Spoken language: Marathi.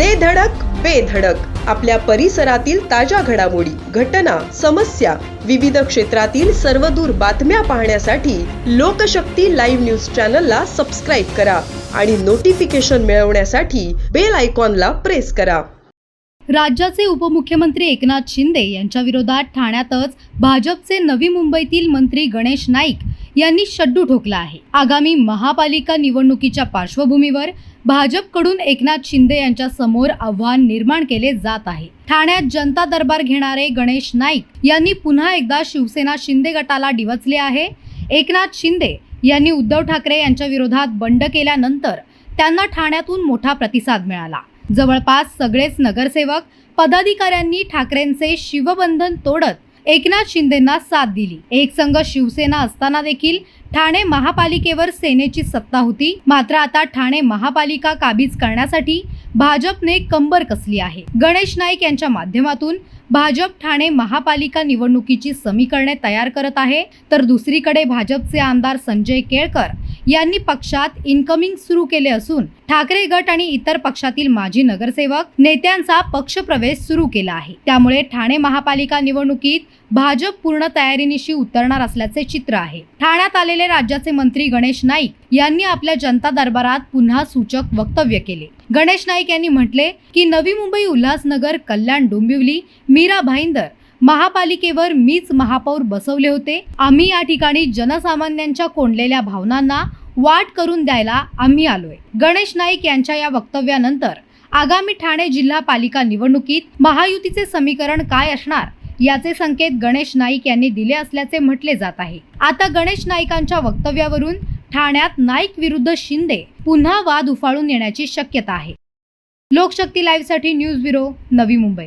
दे धडक बेधडक आपल्या परिसरातील ताज्या घडामोडी घटना समस्या विविध क्षेत्रातील सर्वदूर बातम्या पाहण्यासाठी लोकशक्ती लाईव्ह न्यूज चॅनलला सबस्क्राईब करा आणि नोटिफिकेशन मिळवण्यासाठी बेल आयकॉनला प्रेस करा. राज्याचे उपमुख्यमंत्री एकनाथ शिंदे यांच्या विरोधात ठाण्यातच भाजपचे नवी मुंबईतील मंत्री गणेश नाईक यांनी शड्डू ठोकला आहे. आगामी महापालिका निवडणुकीच्या पार्श्वभूमीवर भाजपकडून एकनाथ शिंदे यांच्या समोर आव्हान निर्माण केले जात आहे. ठाण्यात जनता दरबार घेणारे गणेश नाईक यांनी पुन्हा एकदा शिवसेना शिंदे गटाला डिवचले आहे. एकनाथ शिंदे यांनी उद्धव ठाकरे यांच्या विरोधात बंड केल्यानंतर त्यांना ठाण्यातून मोठा प्रतिसाद मिळाला. जवळपास सगळेच नगरसेवक पदाधिकाऱ्यांनी ठाकरेंचे शिवबंधन तोडत एकनाथ शिंदेंना साथ दिली. एक संघ शिवसेना असताना देखील ठाणे महापालिकेवर सेनेची सत्ता होती. मात्र आता ठाणे महापालिका काबीज करण्यासाठी भाजपने कंबर कसली आहे? गणेश नाईक यांच्या माध्यमातून भाजप ठाणे महापालिका निवडणुकीची समीकरणे तयार करत आहे. तर दुसरीकडे भाजपचे आमदार संजय केळकर यांनी पक्षात इन्कमिंग सुरू केले असून ठाकरे गट आणि इतर पक्षातील माजी नगरसेवक नेत्यांचा पक्षप्रवेश सुरू केला आहे. त्यामुळे ठाणे महापालिका निवडणुकीत भाजप पूर्ण तयारीनिशी उतरणार असल्याचे चित्र आहे. ठाण्यात आलेले राज्याचे मंत्री गणेश नाईक यांनी आपल्या जनता दरबारात पुन्हा सूचक वक्तव्य केले. गणेश नाईक यांनी म्हटले की नवी मुंबई उल्हासनगर कल्याण डोंबिवली मीरा भाईंदर महापालिकेवर मीच महापौर बसवले होते. आम्ही या ठिकाणी जनसामान्यांच्या कोंडलेल्या भावनांना वाट करून द्यायला आम्ही आलोय. गणेश नाईक यांच्या या वक्तव्यानंतर आगामी ठाणे जिल्हा पालिका निवडणुकीत महायुतीचे समीकरण काय असणार याचे संकेत गणेश नाईक यांनी दिले असल्याचे म्हटले जात आहे. आता गणेश नाईकांच्या वक्तव्यावरून ठाण्यात नाईक विरुद्ध शिंदे पुन्हा वाद उफाळून येण्याची शक्यता आहे. लोकशक्ती लाईव्हसाठी न्यूज ब्युरो नवी मुंबई.